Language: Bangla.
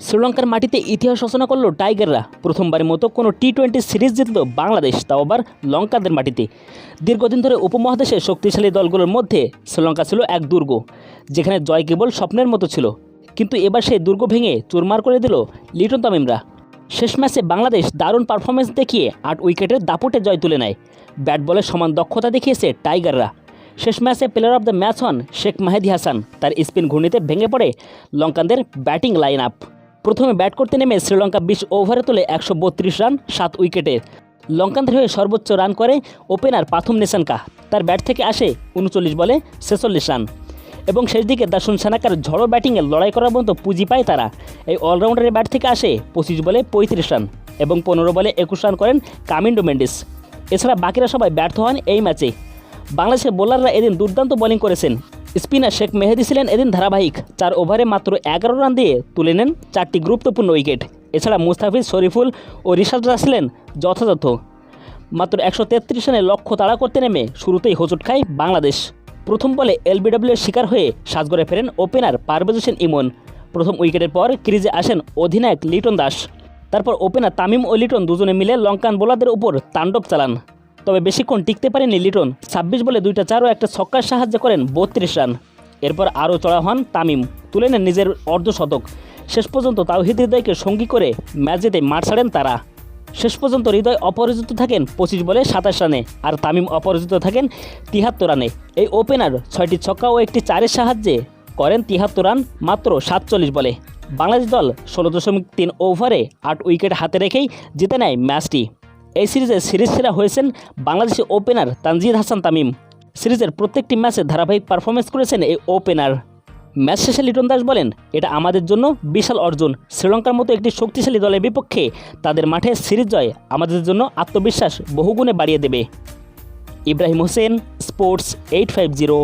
শ্রীলঙ্কার মাটিতে ইতিহাস রচনা করল টাইগাররা। প্রথমবারের মতো কোনো টি টোয়েন্টি সিরিজ জিতল বাংলাদেশ, তাও আবার লঙ্কাদের মাটিতে। দীর্ঘদিন ধরে উপমহাদেশের শক্তিশালী দলগুলোর মধ্যে শ্রীলঙ্কা ছিল এক দুর্গ, যেখানে জয় কেবল স্বপ্নের মতো ছিল। কিন্তু এবার সেই দুর্গ ভেঙে চুরমার করে দিল লিটন তামিমরা। শেষ ম্যাচে বাংলাদেশ দারুণ পারফরমেন্স দেখিয়ে আট উইকেটের দাপটে জয় তুলে নেয়। ব্যাট বলের সমান দক্ষতা দেখিয়েছে টাইগাররা। শেষ ম্যাচে প্লেয়ার অফ দ্য ম্যাচ হন শেখ মাহেদি হাসান। তার স্পিন ঘূর্ণিতে ভেঙে পড়ে লঙ্কানদের ব্যাটিং লাইন আপ প্রথমে ব্যাট করতে নেমে শ্রীলঙ্কা বিশ ওভারে তোলে একশো বত্রিশ রান, সাত উইকেটে। লঙ্কানদের হয়ে সর্বোচ্চ রান করে ওপেনার পাথুম নেসানকা। তার ব্যাট থেকে আসে উনচল্লিশ বলে ছেচল্লিশ রান। এবং শেষ দিকে দাসুন সানাকার ঝড়ো ব্যাটিংয়ে লড়াই করার মতো পুঁজি পায় তারা। এই অলরাউন্ডারের ব্যাট থেকে আসে পঁচিশ বলে পঁয়ত্রিশ রান এবং পনেরো বলে একুশ রান করেন কামিন্ডো মেন্ডিস। এছাড়া বাকিরা সবাই ব্যর্থ হন এই ম্যাচে। বাংলাদেশের বোলাররা এদিন দুর্দান্ত বোলিং করেছেন। স্পিনার শেখ মেহেদি ছিলেন এদিন ধারাবাহিক। চার ওভারে মাত্র এগারো রান দিয়ে তুলে নেন চারটি গুরুত্বপূর্ণ উইকেট। এছাড়া মুস্তাফিজ, শরীফুল ও রিশাদ ছিলেন যথাযথ। মাত্র একশো তেত্রিশ রানে লক্ষ্য তাড়া করতে নেমে শুরুতেই হোঁচট খায় বাংলাদেশ। প্রথম বলে এলবিডব্লিউর শিকার হয়ে সাজগড়ে ফেরেন ওপেনার পারভেজ হোসেন ইমন। প্রথম উইকেটের পর ক্রিজে আসেন অধিনায়ক লিটন দাস। তারপর ওপেনার তামিম ও লিটন দুজনে মিলে লঙ্কান বোলারদের উপর তাণ্ডব চালান। তবে বেশিক্ষণ টিকতে পারেনি লিটন। ছাব্বিশ বলে দুইটা চার ও একটা ছক্কার সাহায্য করেন বত্রিশ রান। এরপর আরও চড়া হন তামিম, তুলে নেন নিজের অর্ধশতক। শেষ পর্যন্ত তাওহিদ হৃদয়কে সঙ্গী করে ম্যাচ জিতে মাঠ ছাড়েন তারা। শেষ পর্যন্ত হৃদয় অপরাজিত থাকেন পঁচিশ বলে সাতাশ রানে, আর তামিম অপরাজিত থাকেন তিহাত্তর রানে। এই ওপেনার ছয়টি ছক্কা ও একটি চারের সাহায্যে করেন তিহাত্তর রান মাত্র সাতচল্লিশ বলে। বাংলাদেশ দল ষোলো দশমিক তিন ওভারে আট উইকেট হাতে রেখেই জিতে নেয় ম্যাচটি। এই সিরিজে সিরিজ সেরা হয়েছেন বাংলাদেশের ওপেনার তানজিদ হাসান তামিম। সিরিজের প্রত্যেকটি ম্যাচে ধারাবাহিক পারফরমেন্স করেছেন এই ওপেনার। ম্যাচ শেষে লিটন দাস বলেন, এটা আমাদের জন্য বিশাল অর্জন। শ্রীলঙ্কার মতো একটি শক্তিশালী দলের বিপক্ষে তাদের মাঠে সিরিজ জয় আমাদের জন্য আত্মবিশ্বাস বহুগুণে বাড়িয়ে দেবে। Ibrahim Hossain, sports eight five zero.